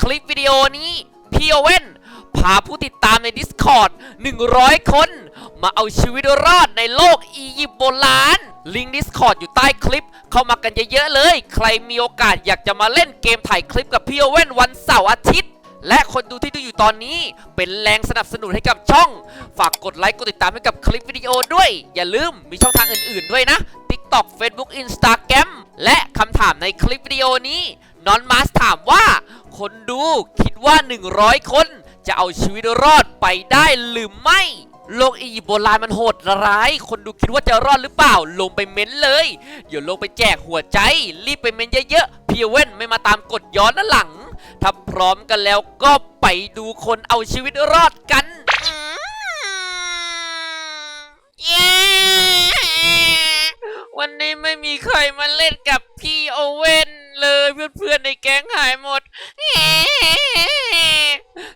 คลิปวิดีโอนี้พี่โอเว่นพาผู้ติดตามใน Discord 100 คน มาเอาชีวิตรอดในโลกอียิปต์โบราณลิงก์ Discord อยู่ใต้คลิป เข้ามากันเยอะๆเลย ใครมีโอกาสอยากจะมาเล่นเกมถ่ายคลิปกับพี่โอเว่นวันเสาร์อาทิตย์ และคนดูที่ดูอยู่ตอนนี้ เป็นแรงสนับสนุนให้กับช่อง ฝากกดไลค์กดติดตามให้กับคลิปวิดีโอด้วย อย่าลืมมีช่องทางอื่นๆด้วยนะ TikTok Facebook Instagram และคำถามในคลิปวิดีโอนี้นอนมาสถามว่า คนดูคิดว่า 100 คนจะเอาชีวิตรอดไปได้หรือไม่ โลกอียิปต์โบราณมันโหดร้าย คนดูคิดว่าจะรอดหรือเปล่า ลงไปเม้นเลย เดี๋ยวลงไปแจกหัวใจ รีบไปเม้นเยอะๆ พี่เว้นไม่มาตามกดย้อนด้าหลัง ถ้าพร้อมกันแล้วก็ไปดูคนเอาชีวิตรอดกัน เย้ วันนี้ไม่มีใครมาเล่นกับพี่โอเว่นเลยเพื่อนๆในแก๊งหายหมด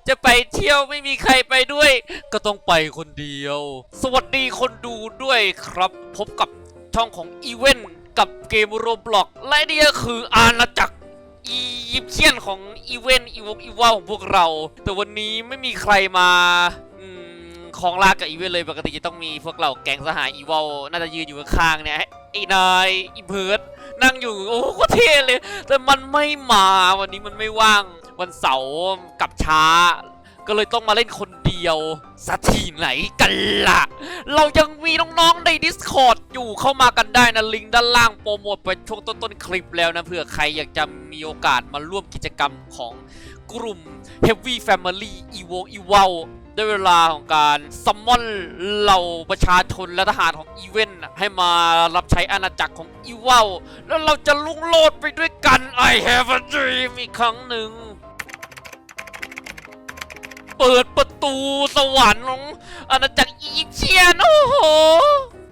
จะไปเที่ยวไม่มีใครไปด้วย ก็ต้องไปคนเดียว สวัสดีคนดูด้วยครับ พบกับช่องของอีเวนกับเกมโรบล็อกและนี่ก็คืออาณาจักรอียิปเชียนของอีเวนอีวกอีวาของพวกเรา แต่วันนี้ไม่มีใครมาของลากกับอีเวนเลยปกติจะต้องมีพวกเราแก๊งสหายอีวาน่าจะยืนอยู่ข้างๆเนี่ย ไอ้นายอีเพิร์ดนั่งอยู่โอ้โคตรเท่เลย แต่มันไม่มาวันนี้มันไม่ว่างวันเสาร์กลับช้า ก็เลยต้องมาเล่นคนเดียวสักทีไหนกันล่ะ เรายังมีน้องๆใน Discord อยู่เข้ามากันได้นะ ลิงก์ด้านล่างโปรโมทไปช่วงต้นๆคลิปแล้วนะเผื่อใครอยากจะมีโอกาสมาร่วมกิจกรรมของกลุ่ม Heavy Family e v o e v o ได้เวลาของการซัมมอนเหล่าประชาชนและทหารของอีเวนให้มารับใช้อาณาจักรของอีวาแล้วเราจะลุ่งโลดไปด้วยกัน I have a dream อีกครั้งหนึ่ง เปิดประตูสวรรค์ของอาณาจักรอีเชียนโอ้โห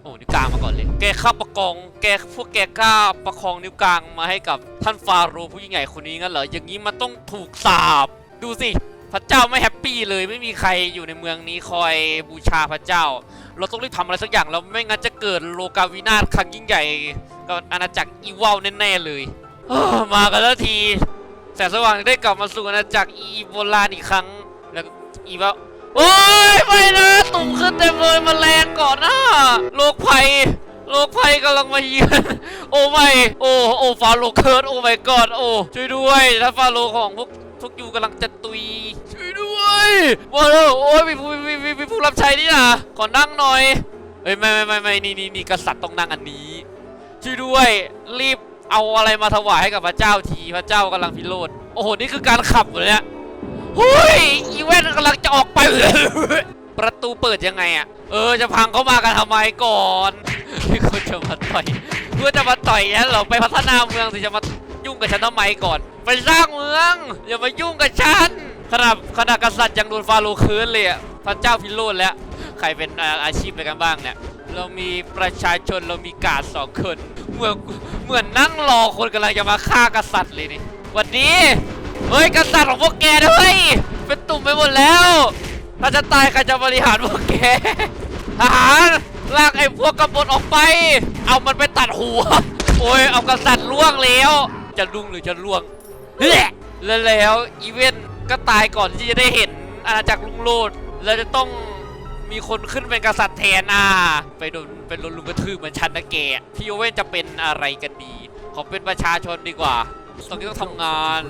โอ้นิ้วกลางมาก่อนเลย แกข้าประกองแกพวกแกกล้าประคองนิ้วกลางมาให้กับท่านฟาโรห์ผู้ยิ่งใหญ่คนนี้งั้นเหรอ อย่างนี้มันต้องถูกสาบ ดูสิ พระเจ้าไม่แฮปปี้เลยไม่มีใครอยู่ในเมืองนี้คอยบูชาพระเจ้า เราต้องรีบทำอะไรสักอย่างแล้วไม่งั้นจะเกิดโลกาวินาศครั้งยิ่งใหญ่กับอาณาจักรอีวาลแน่ๆเลยมากันแล้วทีแสงสว่างได้กลับมาสู่อาณาจักรอีโบราณอีกครั้งแล้วอีว่าโอ้ยไม่นะตุ่มขึ้นเต็มเลยมาแรงก่อนนะโรคภัยโรคภัยกำลังมาเยือน โอ้ไม่ โอ้ โอ้ฟาโรห์เคิร์ดโอ้ไม่กอดโอ้ ช่วยด้วยถ้าฟาโรห์ของพวก พวกยูกำลังจะตุยช่วยด้วยว้าวโอ้ยมีผู้มีมีมีผู้รับใช้นี่นะขอนั่งหน่อยเอ้ยไม่ไม่ไม่ไม่นี่นี่นี่กษัตริย์ต้องนั่งอันนี้ช่วยด้วยรีบเอาอะไรมาถวายให้กับพระเจ้าทีพระเจ้ากำลังพิโรธโอ้โหนี่คือการขับเหรอเนี่ยเฮ้ยอีเวนต์กำลังจะออกไปประตูเปิดยังไงอะเออจะพังเข้ามากันทำไมก่อนที่คนจะมาต่อยเพื่อจะมาต่อยฉันเหรอไปพัฒนาเมืองสิจะมา ยุ่งกับฉันทำไมก่อน ไปสร้างเมือง อย่ามายุ่งกับฉันขนาดขนาดกษัตริย์ยังโดนฟาโรห์คืนเลยอะพระเจ้าพิโรธแล้ว ใครเป็นอาอาชีพอะไรกันบ้างเนี่ย เรามีประชาชนเรามีกาดสองคนเหมือนเหมือนนั่งรอคนกำลังจะมาฆ่ากษัตริย์เลยนี่หวันนี้เฮ้ยกษัตริย์ของพวกแกด้วยเป็นตุ่มไปหมดแล้ว ถ้าจะตายใครจะบริหารพวกแกทหารลากไอ้พวกกบฏออกไป เอามันไปตัดหัว โอ้ยเอากษัตริย์ล่วงแล้ว จะลุงหรือจะล่วงแล้วแล้วอีเวนก็ตายก่อนที่จะได้เห็นอาณาจักรลุงโลดแล้วจะต้องมีคนขึ้นเป็นกษัตริย์แทนอะไปโดนเป็นโดนลุมกระทืบเหมือนฉันนะแกพี่โอเว่นจะเป็นอะไรกันดี ขอเป็นประชาชนดีกว่าตอนนี้ต้องทำงาน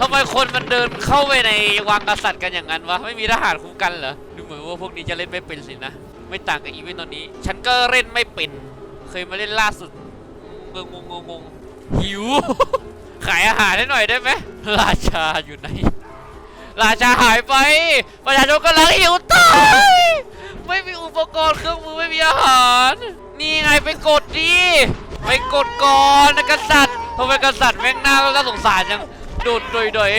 ทำไมคนมันเดินเข้าไปในวังกษัตริย์กันอย่างนั้นวะไม่มีทหารคุ้มกันเหรอดูเหมือนว่าพวกนี้จะเล่นไม่เป็นสินะไม่ต่างกับอีเวนต์ตอนนี้ ฉันก็เล่นไม่เป็น เคยมาเล่นล่าสุดงงงงงง หิว ขายอาหารให้หน่อยได้ไหมราชาอยู่ไหน ราชาหายไป ประชาชนกำลังหิวตายไม่มีอุปกรณ์เครื่องมือไม่มีอาหาร นี่ไงไปกดดิไปกดก่อนนะกษัตริย์ทำไมกษัตริย์แม่งหน้าก็สงสารยังโดดโดยโดย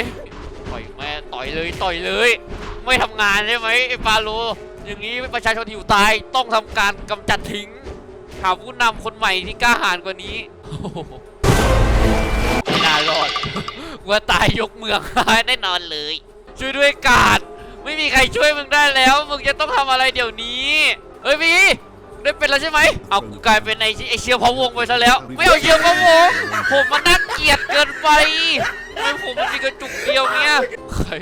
ต่อยแม่ต่อยเลยต่อยเลย ไม่ทำงานใช่ไหมไอ้ฟาโลอย่างนี้ประชาชนหิวตายต้องทำการกำจัดทิ้งหาผู้นำคนใหม่ที่กล้าหาญกว่านี้ โอ้โหไม่น่ารอดว่าตายยกเมือง แน่นอนเลย ช่วยด้วยกาดไม่มีใครช่วยมึงได้แล้ว มึงจะต้องทำอะไรเดี๋ยวนี้เฮ้ยพี่ได้เป็นแล้วใช่ไหมเอากูกลายเป็นไอ้ไอ้เชียวพะวงไปซะแล้ว ไม่เอาเชียวพะวงผมมันนักเกลียดเกินไปไมผมมันมีกระจุกเดียวเนี่ย ใคร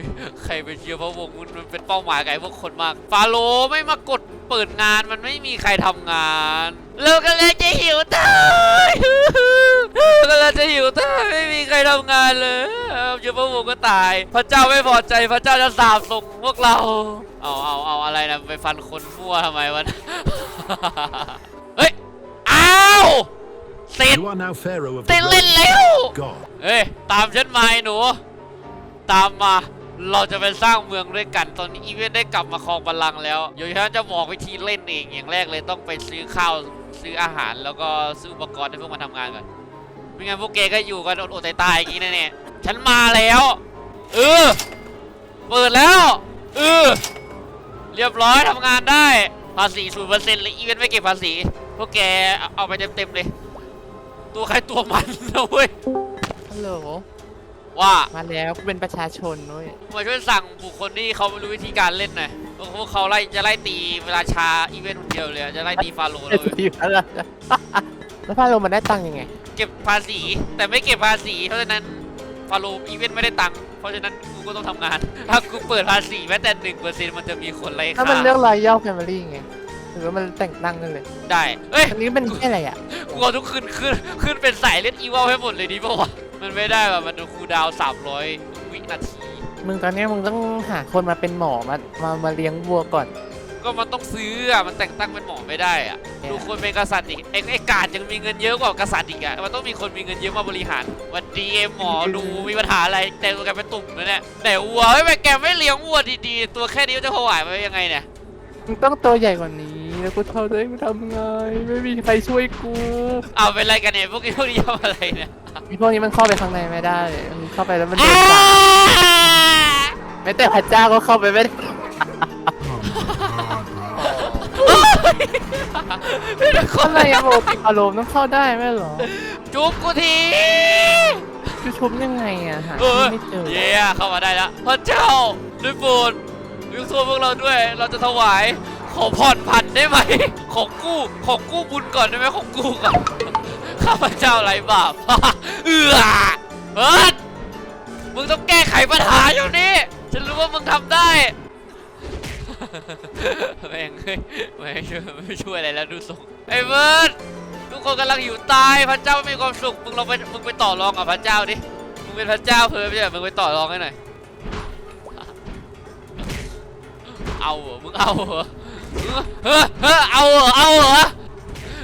ใครไปเชียร์พระวงศ์มันเป็นเป้าหมายไอ้พวกคนมาก ฟาโลไม่มากดเปิดงานมันไม่มีใครทำงานเราก็เลยจะหิวตายก็เลยจะหิวตายไม่มีใครทำงานเลยเชียร์พระวงศ์ก็ตาย พระเจ้าไม่พอใจพระเจ้าจะสาบส่งพวกเรา เอาเอาเอาอะไรนะไปฟันคนมั่วทำไมวะเฮ้ยอ้า เสร็จ You are now Pharaoh of เสร็จ the เล่น Rock แล้ว God. เฮ้ยตามฉันมาไอ้หนู ตามมาเราจะไปสร้างเมืองด้วยกัน ตอนนี้อีเวนต์ได้กลับมาครองบัลลังก์แล้ว เดี๋ยวฉันจะบอกวิธีเล่นเองอย่างแรกเลยต้องไปซื้อข้าวซื้ออาหารแล้วก็ซื้ออุปกรณ์ให้พวกมันทำงานก่อนไม่งั้นพวกแกก็อยู่กันอดๆตายๆอย่างนี้แน่ๆฉันมาแล้วเออเปิดแล้วเออเรียบร้อยทำงานได้ภาษีศูนย์เปอร์เซ็นต์เลยอีเวนต์ไม่เก็บภาษีพวกแกเอาไปเต็มๆเลย ตัวใครตัวมันนะเว้ยฮัลโหล ว่ามาแล้วกูเป็นประชาชนด้วยมาช่วยสั่งบุคคลที่เขาไม่รู้วิธีการเล่นหน่อยพวกเขาไล่จะไล่ตีเวลาชาอีเวนต์คนเดียวเลยอะจะไล่ตีฟาโรห์เลย แล้วพาโลมันได้ตังค์ยังไง เก็บภาษีแต่ไม่เก็บภาษี เพราะฉะนั้นฟาโรห์อีเวนต์ไม่ได้ตังค์เพราะฉะนั้นกูก็ต้องทำงาน ถ้ากูเปิดภาษีแม้แต่หนึ่งเปอร์เซ็นต์มันจะมีคนไล่ถ้าฆ่ามันเลือกรอยย่อแฟมิลี่ไง หรือว่ามันแต่งตั้งกันเลยได้เอ้ย อันนี้เป็นแค่อะไรอะกูเอาทุกขึ้นขึ้นขึ้นเป็นสายเล่นอีวอลให้หมดเลยดีป่าวะมันไม่ได้แบบมันดูคูลดาวน์สามร้อยวินาที มึงตอนนี้มึงต้องหาคนมาเป็นหมอมามามาเลี้ยงวัวก่อน ก็มันต้องซื้ออะ มันแต่งตั้งเป็นหมอไม่ได้อะ เนี่ย ดูคนเป็นกษัตริย์อีกไอ้ไอ้กาดยังมีเงินเยอะกว่ากษัตริย์อีกอะ มันต้องมีคนมีเงินเยอะมาบริหารวันดีเอ็มหมอดูมีปัญหาอะไรแต่ตัวแกเป็นตุ่มนะเนี่ยแต่วัวเฮ้ยแม่แกไม่เลี้ยงวัวดีๆ ตัวแค่นี้มันจะถวายไปยังไงเนี่ย มึงต้องตัวใหญ่กว่านี้ แล้วกูเท่าได้กูทำไง ไม่มีใครช่วยกูเอาเป็นไรกันเนี่ยพวกนี้พวกนี้ทำอะไรเนี่ยมีพวกนี้มันเข้าไปข้างในไม่ได้มันเข้าไปแล้วมันโดอ้านจับแม้แต่พระเจ้าก็เข้าไปไม่ได้คนอะไรอะโมติอารมณ์ต้องเข้าได้ไหมเหรอ จุ๊บกูทีคือชุบยังไงอะหาเออไม่เจอเย้เข้ามาได้แล้วพระเจ้าด้วยโปรดยกโทษพวกเราด้วย เราจะถวาย ขอผ่อนผันได้ไหม ของกู้ของกู้บุญก่อนได้ไหมของกู้ก่อนข้าพเจ้าไรบาปเอือเบิร์ดมึงต้องแก้ไขปัญหาอยู่นี่ฉันรู้ว่ามึงทำได้แม่งเฮ้ยไม่ช่วยไม่ช่วยอะไรแล้วดูทรงไอ้เบิร์ดทุกคนกำลังหิวตายพระเจ้าไม่มีความสุขมึงลองไปมึงไปต่อรองกับพระเจ้าดิมึงเป็นพระเจ้าเพิ่มใช่ไหมมึงไปต่อรองให้หน่อยเอาเหรอมึงเอาเหรอ เฮ้อเฮ้อเอาเหรอเอาเหรอ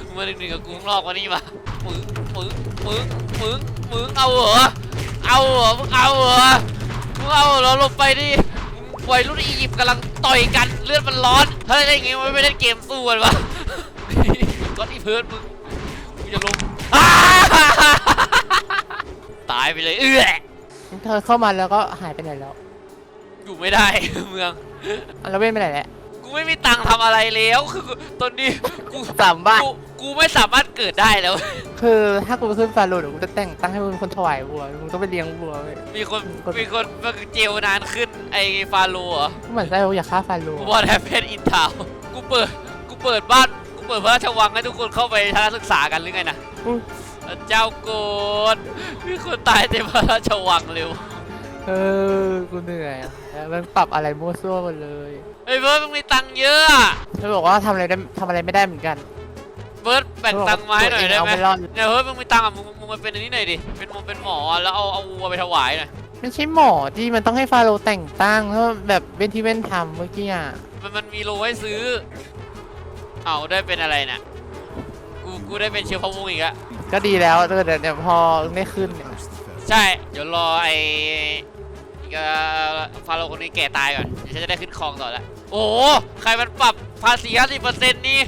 มึงมาหนึ่งๆกับกูข้างนอกวันนี้มามึงมึงมึงมึงมึงเอาเหรอเอาเหรอมึงเอาเหรอมึงเอาเหรอลงไปดิวัยรุ่นอียิปต์กำลังต่อยกันเลือดมันร้อนเฮ้ยอะไรอย่างงี้มันไม่ได้เกมสู้กันวะก็อีเพิร์ดมึงมึงจะลงอ้าตายไปเลยเอื้อเธอเข้ามาแล้วก็หายไปไหนแล้ว อยู่ไม่ได้เมืองอะแล้วเว้นไปไหนแหละกู ไม่มีตังค์ทำอะไรแล้วคือตอนนี้กูสามบาทกูกูไม่สามารถเกิดได้แล้ว คือถ้ากูไปขึ้นฟาโรห์เดี๋ยวกูจะแต่งตั้งให้มึงเป็นคนถวายวัวมึงต้องไปเลี้ยงวัวเว้ย มีคนมีคนมันเจลนานขึ้นไอ้ฟาโลเหรอกูเหมือนไส้กูอยากฆ่าฟาโรห์กูว่าแทบเพนอินทาวกูเปิดกูเปิดบ้านกูเปิดพระราชวังให้ทุกคนเข้าไปทัศนศึกษากันหรือไงนะอุ๊ยพระเจ้าโกรธมีคนตายเต็มพระราชวังเร็วเออกูเหนื่อยอะแล้วมันปรับอะไรมั่วซั่วหมดเลย ไอ้เบิร์ดมึงมีตังค์เยอะอะเขาบอกว่าทำอะไรได้ทำอะไรไม่ได้เหมือนกันเบิร์ดแบ่งตังค์มาให้หน่อยได้ไหมตัวเองเอาไม่รอดเนี่ยเฮ้ยมึงมีตังค์อะมึงมึงมาเป็นอันนี้หน่อยดิเป็นมงเป็นหมอแล้วเอาเอาวัวไปถวายหน่อยไม่ใช่หมอที่มันต้องให้ฟาโรห์แต่งตั้งเพราะแบบเว้นที่เว้นทำเมื่อกี้อะมันมันมีโลให้ซื้อ เอาได้เป็นอะไรน่ะกูกูได้เป็นเชื้อพระวงศ์อีกอะก็ดีแล้วเดี๋ยวเดี๋ยวเดี๋ยวพอได้ขึ้นเนี่ย ใช่เดี๋ยวรอไอ้อีกเอ่อฟาโรห์คนนี้แก่ตายก่อนเดี๋ยวฉันจะได้ขึ้นครองต่อละ โอ้โหใครมันปรับภาษี50%นี่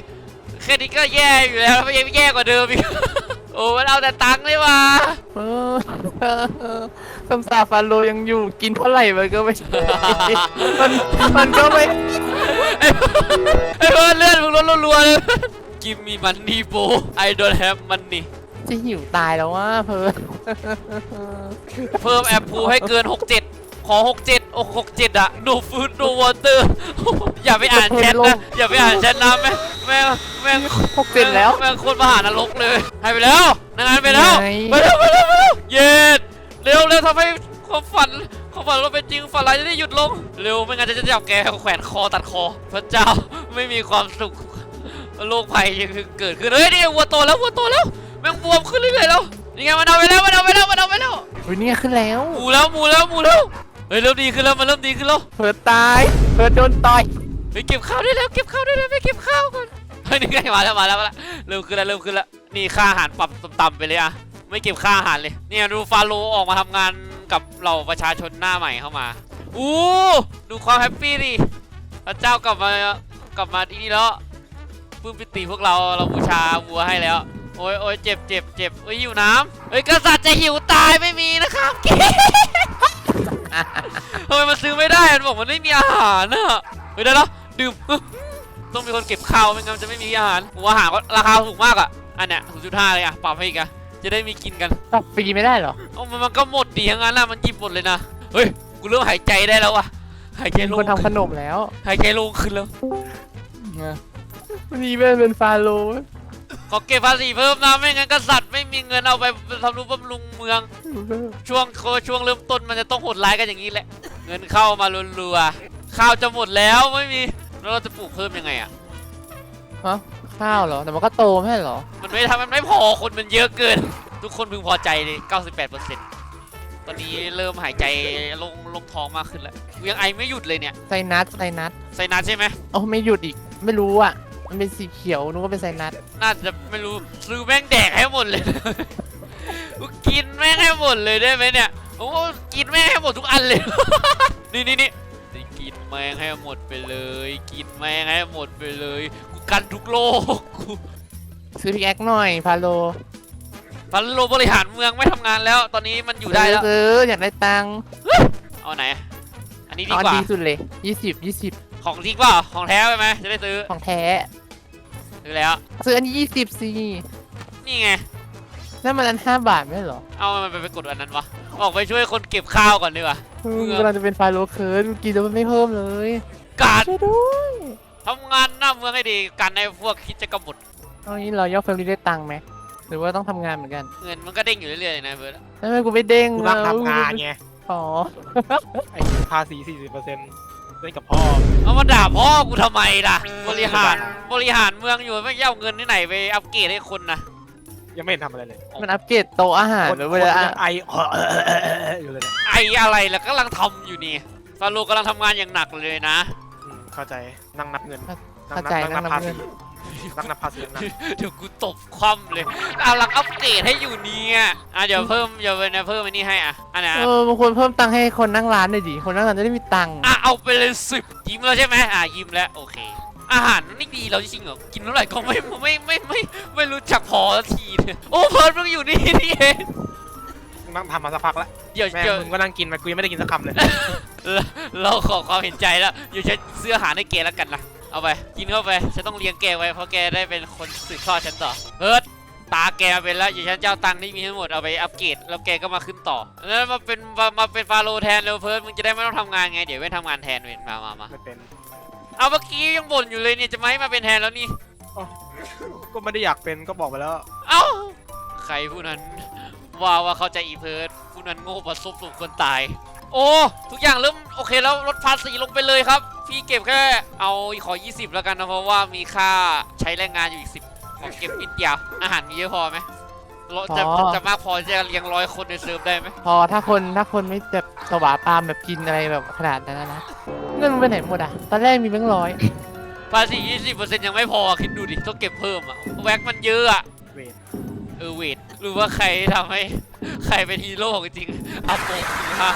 แค่นี้ก็แย่อยู่แล้วไม่ยังแย่กว่าเดิมอีก โอ้มันเอาแต่ตังค์เลยว่ะเออสมสารฟาโรห์ยังอยู่กินเท่าไหร่มันก็ไม่ใช่มันมันก็ไม่ไอ้ไอ้เพื่อนเลือดมึงลดรัวๆเลย Give me money bro I don't have money จะหิวตายแล้วว่าเพิร์เพิ่มแอปพูให้เกิน 67 ขอ 67 โอ้67อะ no food no water อย่าไปอ่านแชทนะ อย่าไปอ่านแชทนะแม่งแม่งแม่งหกเจ็ดแล้วแม่งโคนมหานรกเลยให้ไปแล้วนางงานไปแล้วไงไปแล้วไปแล้วไปแล้วเย็ดเร็วเร็วทำให้ความฝันความฝันเราเป็นจริงฝันร้ายจะได้หยุดลง เร็วไม่งั้นจะจับแกแขวนคอตัดคอ พระเจ้าไม่มีความสุขโรคภัยยังเกิดขึ้นเฮ้ยนี่วัวโตแล้ววัวโตแล้วแม่งบวมขึ้นเรื่อยๆแล้วนี่ไงมันเอาไปแล้วมันเอาไปแล้วมันเอาไปแล้วอุ้ยเนี่ยขึ้นแล้วหมูแล้วหมูแล้วหมูแล้ว เฮ้ยเริ่มดีขึ้นแล้วมันเริ่มดีขึ้นแล้วเพิร์ดตายเพิร์ดโดนต่อยเฮ้ยเก็บข้าวได้แล้วเก็บข้าวได้แล้วไปเก็บข้าวก่อนเฮ้ยนี่ไงมาแล้วมาแล้วมาแล้วเริ่มขึ้นแล้วเริ่มขึ้นแล้วนี่ค่าอาหารปรับต่ำๆไปเลยอะไม่เก็บค่าอาหารเลยเนี่ยดูฟาโรห์ออกมาทำงานกับเหล่าประชาชนหน้าใหม่เข้ามาอู้ดูความแฮปปี้ดิพระเจ้ากลับมากลับมาที่นี่แล้วปลื้มปิติพวกเราเราบูชาวัวให้แล้วโอ้ยโอ้ยเจ็บเจ็บเจ็บเอ้ยหิวน้ำเอ้ยกษัตริย์จะหิวตายไม่มีนะครับทำ ไมมันซื้อไม่ได้มันบอกมันไม่มีอาหารน่ะเฮ้ยได้แล้วดื่มต้องมีคนเก็บข้าวไม่งั้นมันจะไม่มีอาหารหัวอาหารก็ราคาถูกมากอะอันเนี้ย0.5เลยอะปรับให้อีกอะจะได้มีกินกันปรับฟรีไม่ได้เหรอโอ้มันมันก็หมดดีทั้งนั้นน่ะมันหยิบหมดเลยนะเฮ้ยกูเริ่มหายใจได้แล้วว่ะหายใจมีโลคงนทำขนมแล้วหายใจโลงขึ้นแล้ววันนี้เป็นเป็นฟาโรห์ขอเก็บภาษีเพิ่มนะไม่งั้นกษัตริย์ไม่มีเงินเอาไปทำนุบำรุงเมือง ช่วงช่วงเริ่มต้นมันจะต้องโหดร้ายกันอย่างนี้แหละ เงินเข้ามารัวๆข้าวจะหมดแล้วไม่มีแล้วเราจะปลูกเพิ่มยังไงอะฮะข้าวเหรอแต่มันก็โตไม่ใช่เหรอมันไม่ทำมันไม่พอคนมันเยอะเกิน ทุกคนพึงพอใจเลย98%ตอนนี้เริ่มหายใจลงลงท้องมากขึ้นแล้วกูยังไอไม่หยุดเลยเนี่ยไซนัสไซนัสไซนัสใช่ไหมโอ้ไม่หยุดอีกไม่รู้อะมันเป็นสีเขียวนึกว่าเป็นไซนัสน่าจะไม่รู้ซื้อแม่งแดกให้หมดเลย กูกินแม่งให้หมดเลยได้ไหมเนี่ย โอ้กินแม่งให้หมดทุกอันเลยนี่นี่นี่นี่กินแม่งให้หมดไปเลย กินแม่งให้หมดไปเลยกูกันทุกโลกกูซื้อพิกแอคหน่อยฟาโรห์พันโลบริหารเมืองไม่ทำงานแล้ว ตอนนี้มันอยู่ได้แล้วซื้ออยากได้ตังค์เอาไหน อันนี้ดีเอาอันกว่าดีสุดเลยยี่สิบยี่สิบของจริงเปล่าของแท้ไปไหมจะได้ซื้อของแท้ซื้อแล้วซื้ออันนี้ยี่สิบสินี่ไงนั่นมันอันห้าบาทไม่ใช่เหรอ เอามันไปไปกดอันนั้นวะ ออกไปช่วยคนเก็บข้าวก่อนดีกว่าอืมเมืองกำลังจะเป็นฟาโรห์เคิร์ดกินแล้วมันไม่เพิ่มเลยการช่วยด้วยทำงานหน้าเมืองให้ดีการในพวกคิดจะกบฏตอนนี้เราย่อเฟรมลีได้ตังค์ไหมหรือว่าต้องทำงานเหมือนกันเงินมันก็เด้งอยู่เรื่อยๆนะเบิร์ดทำไมกูไม่เด้งกูรักทำงานไงอ๋อไอ้ภาษี40%เล่นกับพ่อเอามาด่าพ่อกูทำไมล่ะ บริหารบริหารเมืองอยู่ไม่เอาเงินที่ไหนไปอัปเกรดให้คนนะ ยังไม่เห็นทำอะไรเลยมันอัปเกรดโต๊ะอาหารคนหรือคว่านจะยังไออยู่เลยเนี่ยไออะไรล่ะกำลังทำอยู่นี่ฟาโรห์กำลังทำงานอย่างหนักเลยนะ อืมเข้าใจนั่งนับเงินเข้าใจนั่งนั่นังบนับภาเงิษีนนั่งนับภาษีนั่งนับ เดี๋ยวกูตบคว่ำเลยกำลังอัปเกรดให้อยู่เนี่ยอะเดี๋ยวเพิ่มเดี๋ยวเนี่ยเพิ่มอันนี้ให้อะอันไหนเออบางคนเพิ่มตังค์ให้คนนั่งร้านหน่อยดิคนนั่งร้านจะได้มีตังค์ อะเอาไปเลยสิบยิ้มแล้วใช่ไหมอะยิ้มแล้วโอเค อาหารนี่ดีเราจริงๆเหรอ กินเท่าไหร่ก็ไม่ไม่ไม่ไม่ไม่รู้จักพอสักทีเนี่ยโอ้เพิร์ดมึงอยู่นี่นี่เอง นั่งทำมาสักพักแล้วเดี๋ยวแม่เดี๋ยว มึงก็นั่งกินไปกูยังไม่ได้กินสักคำเลย เราเราขอความเห็นใจแล้ว อยู่ฉันซื้ออาหารให้แกแล้วกันนะเอาไปกินเข้าไปฉันต้องเลี้ยงแกไว้เพราะแกได้เป็นคนสืบทอดฉันต่อเพิร์ดตาแกมาเป็นแล้วอยู่ฉันจะเอาตังค์ที่มีทั้งหมดเอาไปอัปเกรดแล้วแกก็มาขึ้นต่อแล้วมาเป็นมามาเป็นฟาโรห์แทนเร็วเพิร์ดมึงจะได้ไม่ต้องทำงานไงเดี๋ยวไม่ทำงานแทนเว้ยมามามาไม่เป็น เอาเมื่อกี้ยังบ่นอยู่เลยเนี่ยจะไม่ให้มาเป็นแทนแล้วนี่ ก็ไม่ได้อยากเป็นก็บอกไปแล้ว เอ้า ใครผู้นั้นว่าว่าเขาใจอีเพิร์ดผู้นั้นโง่ประสบสมคนตาย โอ้ ทุกอย่างเริ่มโอเคแล้วลดภาษีลงไปเลยครับ พี่เก็บแค่ เอาขอ 20 แล้วกันนะเพราะว่ามีค่าใช้แรงงานอยู่อีก 10 ขอเก็บนิดเดียว อาหารมีเยอะพอไหมเราจะจะจะมากพอจะเลี้ยงร้อยคนในเซิร์ฟได้ไหม พอถ้าคนถ้าคนไม่แบบสวาปามแบบกินอะไรแบบขนาดนั้นนะนะ เงินมันไปไหนหมดอะ ตอนแรกมีแบงค์ร้อยภาษี20%ยังไม่พอคิดดูดิต้องเก็บเพิ่มอะแว็กมันเยอะอะเวทเออเวทหรือว่าใครทำให้ใครเป็นฮีโร่ของจริงอัพโปสี่ห้า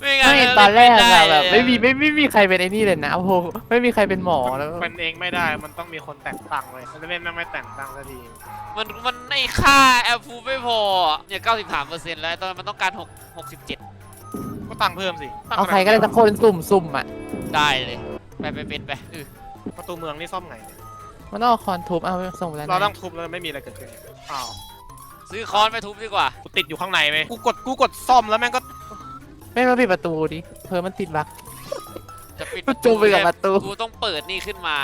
ไม่งั้นไม่เล่ตอนแรกไม่อะได้แบบเลยไม่มีไม่ไม่มีใครเป็นไอ้นี่เลยนะโอ้โหไม่มีใครเป็นหมอแล้วเป็นเองไม่ได้มันต้องมีคนแต่งตังค์เลยมันจะเล่นแม่งไม่แต่งตังค์สักทีมันมันไอค่าแอปฟูไม่พอเนี่ย93เปอร์เซ็นต์แล้วตอนนมันต้องการ6 67ก็ตังค์เพิ่มสิตั้งเอาใครก็ได้สักคนสุ่มสุ่มอะ ได้เลย ไปไปเป็นไปเออประตูเมืองนี่ซ่อมไงเนี่ยมันต้องเอาคอนทุบเอาส่งไปแล้วเรานะต้องทุบแล้วไม่มีอะไรเกิดขึ้นอ้าวซื้อค้อนไปทุบดีกว่า กูติดอยู่ข้างในไหมกูกดกูกดซ่อมแล้วแม่งก็ไม่มาปิดประตูดิเพิ่มมันติดบั๊กจะปิดประตูไปกับประตู กูต้องเปิดนี่ขึ้นมา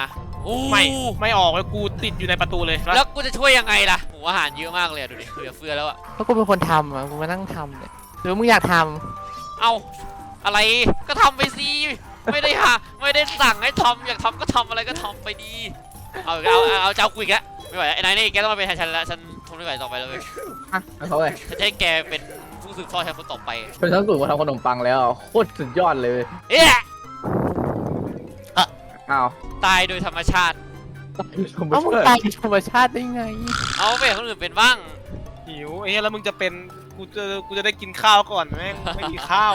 โอ้ไม่ไม่ออกเลยกูติดอยู่ในประตูเลยแล้วกูจะช่วยยังไงล่ะหมูอาหารเยอะมากเลยอะดูดิเหลือเฟือแล้วอะเพราะกูเป็นคนทำอะกูมานั่งทำเนี่ยหรือมึงอยากทเอาอะไรก็ทำไปสิ ไม่ได้หาไม่ได้สั่งให้ทำอยากทำก็ทำอะไรก็ทำไปดี เอาเอาเอาเอาเจ้ากุยกแล้วไม่ไหวแล้วไอ้นายนี่แกต้องมาเป็นแทนฉันแล้วฉันทนไม่ไหวต่อไปแล้วเว้ยอะเอาเขาเลยฉันจะให้แกเป็นผู้สืบทอดแทนคนต่อไปเป็นทั้งสูตรมาทำขนมปังแล้วโคตรสุดยอดเลยเอ๊ะอ้าวตายโดยธรรมชาติ เอ้ามึงตายธรรมชาติได้ไง เอาไปให้คนอื่นเป็นบ้างหิวไอ้เหี้ยแล้วมึงจะเป็นกูจะกูจะได้กินข้าวก่อนแม่งไม่มีข้าว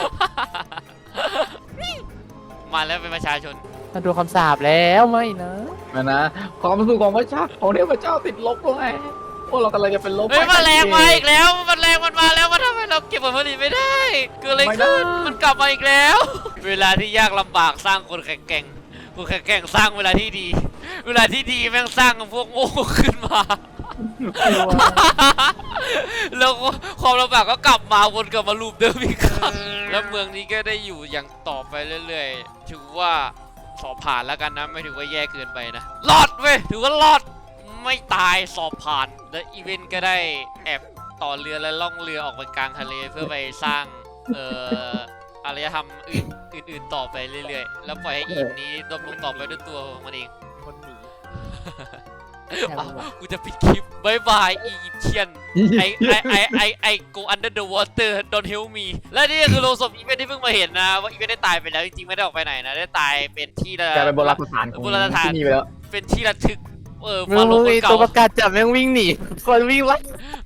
มาแล้วเป็นประชาชนมาดูคำสาปแล้วไม่นะนะนะความรู้สึกของพระเจ้าของเทพเจ้าติดลบลงไงพวกเรากำลังจะเป็นลบเฮ้ยแมาแรงมาอีกแล้วแมันแรงมันมาแล้วมันทำให้เราเก็บผลผลิตไม่ได้เกิดอะไรขึ้นมันกลับมาอีกแล้ว เวลาที่ยากลำบากสร้างคนแข็งแกร่งคนแข็งแกร่งสร้างเวลาที่ดี เวลาที่ดีแม่งสร้างพวกโง่ขึ้นมา แล้วก็ความลำบากก็กลับมาวนกลับมาลูปเดิมอีกครั้งแล้วเมืองนี้ก็ได้อยู่อย่างต่อไปเรื่อยๆ ถือว่าสอบผ่านแล้วกันนะ ไม่ถือว่าแย่เกินไปนะรอดเว้ยถือว่ารอดไม่ตายสอบผ่าน และอีเวนต์ก็ได้แอบต่อเรือและล่องเรือออกไปกลางทะเลเพื่อไปสร้างเอ่ออารยธรรมอื่นอื่นๆต่อไปเรื่อยๆ แล้วปล่อยให้อีฟนี้ดำรงต่อไปด้วยตัวของมันเอง คนหนีอ้าวกูจะปิดคลิปบายบายอียิปเชียนไอไอไอไอไอ go under the water don't help me และนี่ก็คือโลงศพอีเวนท์ที่เพิ่งมาเห็นนะว่าอีเวนท์ได้ตายไปแล้วจริงๆไม่ได้ออกไปไหนนะได้ตายเป็นที่ระกลายเป็นโบราณสถานของโบราณสถานที่นี่ไปแล้วเป็นที่ระทึกเออมึฟางโรห์คนมีเก่าตัวประกาศจับแม่งวิ่งหนีคนวิ่งไล่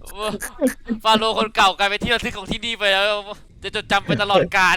เออฟาโรห์คนเก่ากลายเป็นที่ระทึกของที่นี่ไปแล้ว จะจดจำไปตลอดกาล